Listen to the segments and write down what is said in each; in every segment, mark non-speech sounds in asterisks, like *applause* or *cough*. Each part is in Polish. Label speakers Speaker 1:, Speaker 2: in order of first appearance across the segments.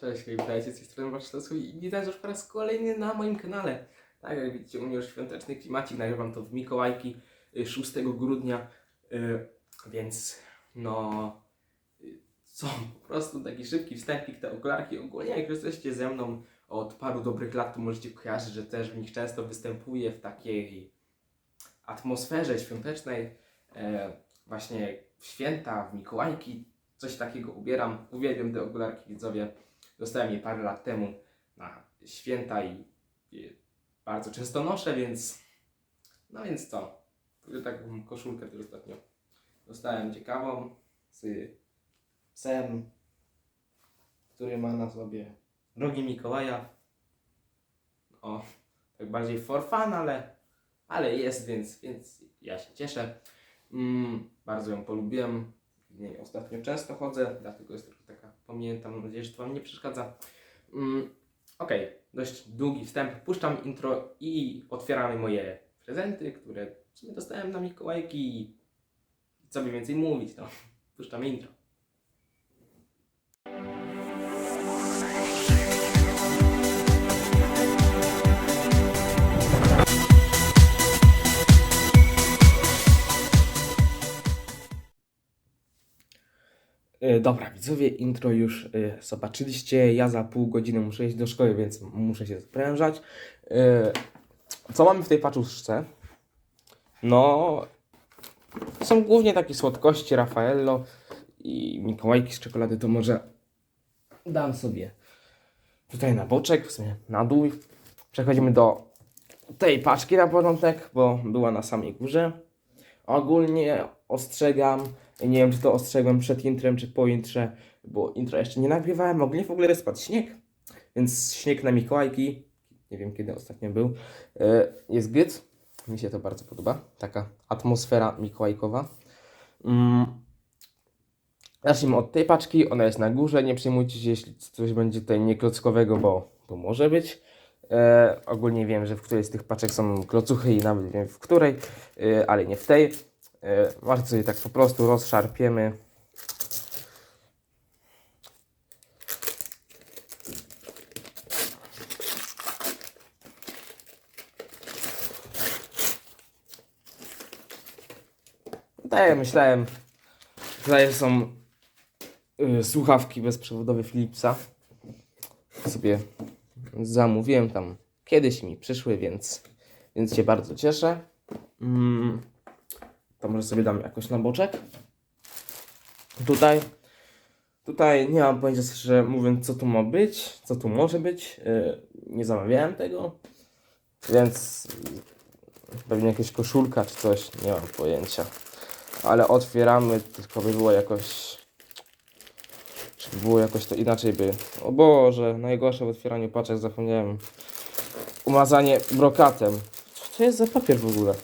Speaker 1: Cześć, witajcie z tej strony Warsztatu i witam już po raz kolejny na moim kanale. Tak jak widzicie, u mnie już świąteczny klimacik, nagrywam to w Mikołajki y, 6 grudnia, y, więc no y, co, po prostu taki szybki wstępik, te okularki ogólnie jak jesteście ze mną od paru dobrych lat, to możecie kojarzyć, że też w nich często występuję w takiej atmosferze świątecznej, e, właśnie w święta, w Mikołajki, coś takiego ubieram, uwielbiam te okularki widzowie. Dostałem je parę lat temu na święta i je bardzo często noszę, więc no więc co? Taką koszulkę też ostatnio dostałem ciekawą z psem, który ma na sobie rogi Mikołaja. O, tak bardziej for fun, ale, ale jest, więc, więc ja się cieszę. Mm, bardzo ją polubiłem. W ostatnio często chodzę, dlatego jest pamiętam. Mam nadzieję, że to Wam nie przeszkadza. Mm, Okej, dość długi wstęp. Puszczam intro i otwieramy moje prezenty, które w sumie dostałem na Mikołajki. Co by więcej mówić, no. *laughs* Puszczamy intro. Dobra, widzowie, intro już e, zobaczyliście. Ja za pół godziny muszę iść do szkoły, więc muszę się sprężać. E, Co mamy w tej paczuszce? No, są głównie takie słodkości Raffaello i Mikołajki z czekolady, to może dam sobie tutaj na boczek, w sumie na dół. Przechodzimy do tej paczki na początek, bo była na samej górze. Ogólnie ostrzegam, nie wiem czy to ostrzegłem przed intrem czy po intrze, bo intro jeszcze nie nagrywałem, ogólnie w ogóle spadł śnieg, więc śnieg na Mikołajki, nie wiem kiedy ostatnio był, e, jest git, mi się to bardzo podoba, taka atmosfera mikołajkowa. Mm. Zacznijmy od tej paczki, ona jest na górze, nie przejmujcie się jeśli coś będzie tutaj nieklockowego, bo, bo może być. E, ogólnie wiem, że w której z tych paczek są klocuchy i nawet wiem w której, e, ale nie w tej. E, może sobie tak po prostu rozszarpiemy. Tak jak myślałem, tutaj są y, słuchawki bezprzewodowe Philipsa. Sobie zamówiłem tam kiedyś mi przyszły, więc, więc się bardzo cieszę. Mm, to może sobie dam jakoś na boczek. Tutaj, tutaj nie mam pojęcia, że mówiąc, co tu ma być, co tu może być. Yy, nie zamawiałem tego, więc pewnie jakaś koszulka czy coś, nie mam pojęcia. Ale otwieramy, tylko by było jakoś. Żeby było jakoś to inaczej by. O Boże, najgorsze w otwieraniu paczek zapomniałem. Umazanie brokatem. Co to jest za papier w ogóle?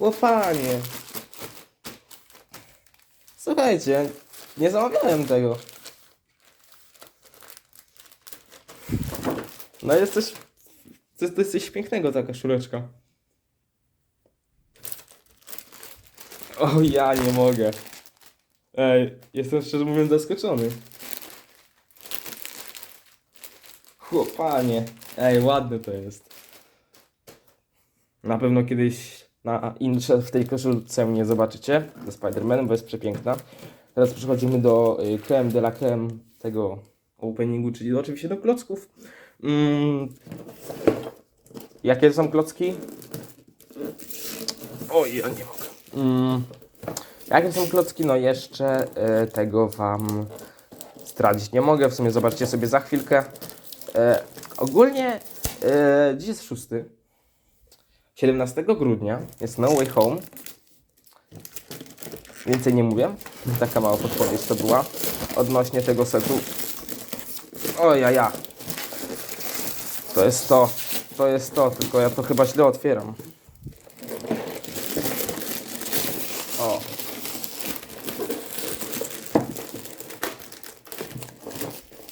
Speaker 1: Łopanie. Słuchajcie, nie zamawiałem tego. No jest coś, to, jest coś pięknego ta koszuleczka. O ja nie mogę. Ej, jestem szczerze mówiąc zaskoczony. Chłopanie. Ej, ładne to jest. Na pewno kiedyś na intrze w tej koszulce mnie zobaczycie ze Spider-Manem, bo jest przepiękna. Teraz przechodzimy do y, creme de la creme tego openingu, czyli oczywiście do klocków. Mm. Jakie są klocki? Oj, ja nie mogę. Mm. Jakie są klocki? No jeszcze y, tego wam zdradzić nie mogę. W sumie zobaczcie sobie za chwilkę. E, ogólnie e, dziś jest 6. 17 grudnia jest No Way Home. Więcej nie mówię. Taka mała podpowiedź to była odnośnie tego setu. Ja. To jest to. To jest to, tylko ja to chyba źle otwieram. O.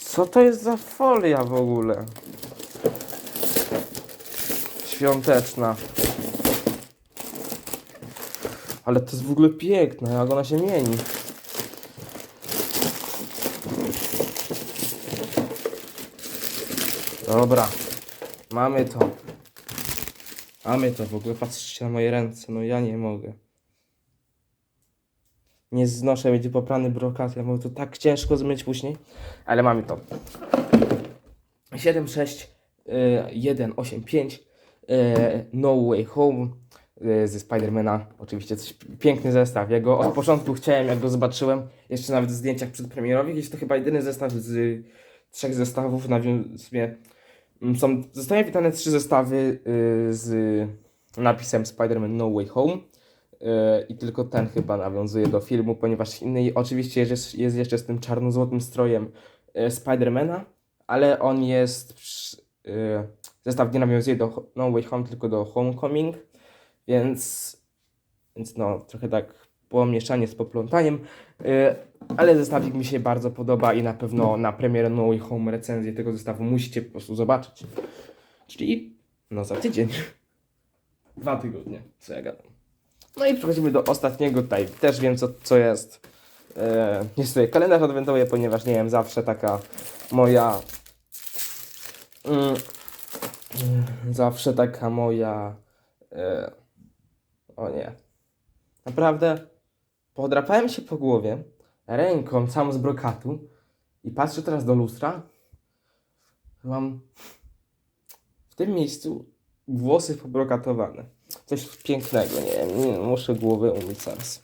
Speaker 1: Co to jest za folia w ogóle? Świąteczna. Ale to jest w ogóle piękne, jak ona się mieni. Dobra, mamy to. Mamy to w ogóle, patrzcie na moje ręce, no ja nie mogę. Nie znoszę, będzie poprany brokat, ja mogę to tak ciężko zmyć później, ale mamy to. 7, 6, 1, 8, 5, No Way Home y, ze Spidermana. Oczywiście coś, piękny zestaw. Ja go od początku chciałem, jak go zobaczyłem, jeszcze nawet w zdjęciach przedpremierowych. Jest to chyba jedyny zestaw z trzech zestawów. Nawią- w sumie, mm, są, zostały wydane trzy zestawy y, z napisem Spider-Man No Way Home. Y, I tylko ten chyba nawiązuje do filmu, ponieważ inny oczywiście jest, jest jeszcze z tym czarno-złotym strojem Spidermana, ale on jest. przy- y, Zestaw nie nawiązuje do No Way Home, tylko do Homecoming, więc. Więc no, trochę tak pomieszanie z poplątaniem. Y, ale zestawik mi się bardzo podoba i na pewno na premierę No Way Home recenzję tego zestawu musicie po prostu zobaczyć. Czyli no za tydzień. *laughs* Dwa tygodnie, co ja gadam. No i przechodzimy do ostatniego tutaj. Też wiem co, co jest. E, jest tutaj kalendarz adwentowy, ponieważ nie wiem, zawsze taka moja. Mm, zawsze taka moja. E, o nie. Naprawdę podrapałem się po głowie ręką całą z brokatu i patrzę teraz do lustra. Mam w tym miejscu włosy pobrokatowane. Coś pięknego, nie wiem, nie, muszę głowę umyć zaraz.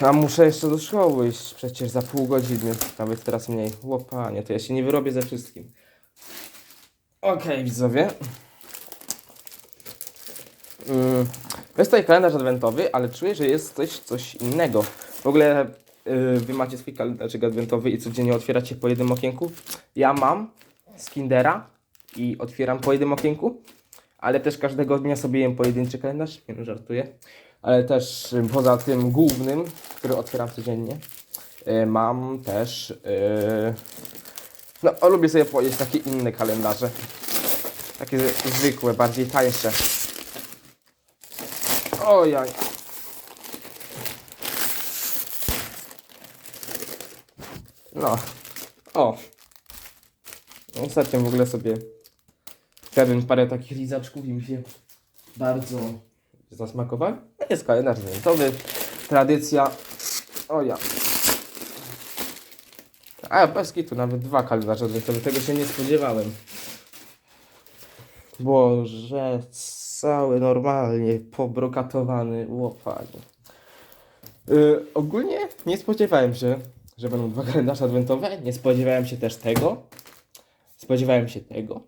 Speaker 1: A muszę jeszcze do szkoły iść przecież za pół godziny, nawet teraz mniej. Łopanie, to ja się nie wyrobię ze wszystkim. Okej, widzowie. Mm, to jest tutaj kalendarz adwentowy, ale czuję, że jest coś, coś innego. W ogóle y, wy macie swój kalendarz adwentowy i codziennie otwieracie po jednym okienku. Ja mam z Kindera i otwieram po jednym okienku, ale też każdego dnia sobie jem pojedynczy kalendarz. Nie no, żartuję. Ale też y, poza tym głównym, który otwieram codziennie, y, mam też. y, no, lubię sobie pojeść takie inne kalendarze. Takie zwykłe, bardziej tańsze. Ojaj. No. O. Ostatnio w ogóle sobie zjadłem parę takich lizaczków i mi się bardzo zasmakowały. Jest kalendarz adwentowy. Tradycja. O. A, bez tu nawet dwa kalendarze adwentowe. Tego się nie spodziewałem. Boże, cały normalnie pobrokatowany łopanie. Yy, ogólnie nie spodziewałem się, że będą dwa kalendarze adwentowe. Nie spodziewałem się też tego. Spodziewałem się tego.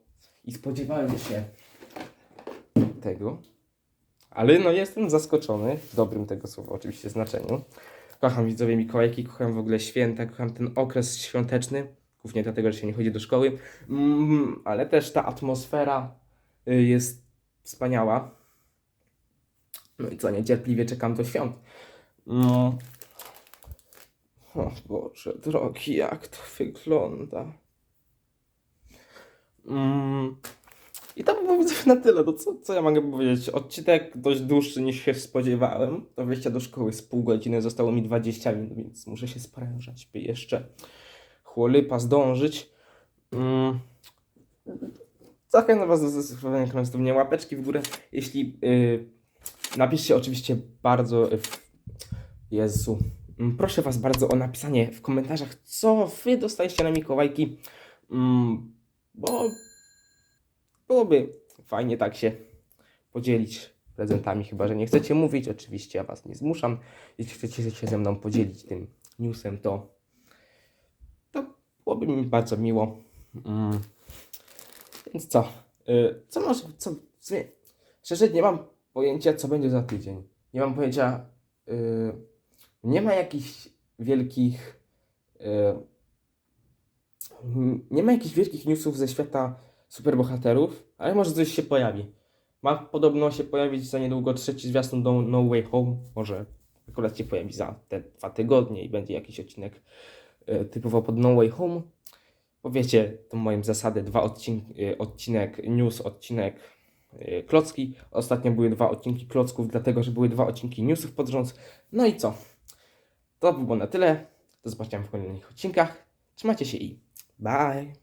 Speaker 1: I spodziewałem się tego. Ale no jestem zaskoczony, w dobrym tego słowa oczywiście znaczeniu. Kocham widzowie Mikołajki, kocham w ogóle święta, kocham ten okres świąteczny. Głównie dlatego, że się nie chodzi do szkoły. Mm, ale też ta atmosfera y, jest wspaniała. No i co, niecierpliwie czekam do świąt. No. O Boże, drogi, jak to wygląda. Mm. I to by było *laughs* na tyle. No co, co ja mogę powiedzieć? Odcinek dość dłuższy niż się spodziewałem. Do wyjścia do szkoły z pół godziny zostało mi 20 minut, więc muszę się sprężać, by jeszcze chłolypa zdążyć. Mm. Zachęcam Was do zostawienia kanału łapeczki w górę. Jeśli yy, napiszcie oczywiście bardzo. Yy, Jezu. Mm, Proszę Was bardzo o napisanie w komentarzach, co Wy dostaliście na Mikołajki. Mm, bo byłoby fajnie tak się podzielić prezentami, chyba że nie chcecie mówić. Oczywiście ja Was nie zmuszam. Jeśli chcecie się ze mną podzielić tym newsem, to, to byłoby mi bardzo miło. Mm. Więc co? Y, Co może, co, szczerze nie mam pojęcia, co będzie za tydzień. Nie mam pojęcia, y, nie ma jakichś wielkich, y, m- nie ma jakichś wielkich newsów ze świata superbohaterów, ale może coś się pojawi. Ma podobno się pojawić za niedługo trzeci zwiastun do No Way Home, może akurat się pojawi za te dwa tygodnie i będzie jakiś odcinek y, typowo pod No Way Home. Bo wiecie, to moim zasady, dwa odcin- y, odcinek news, odcinek y, klocki. Ostatnio były dwa odcinki klocków, dlatego że były dwa odcinki newsów pod rząd. No i co? To by było na tyle. Do zobaczenia w kolejnych odcinkach. Trzymajcie się i bye!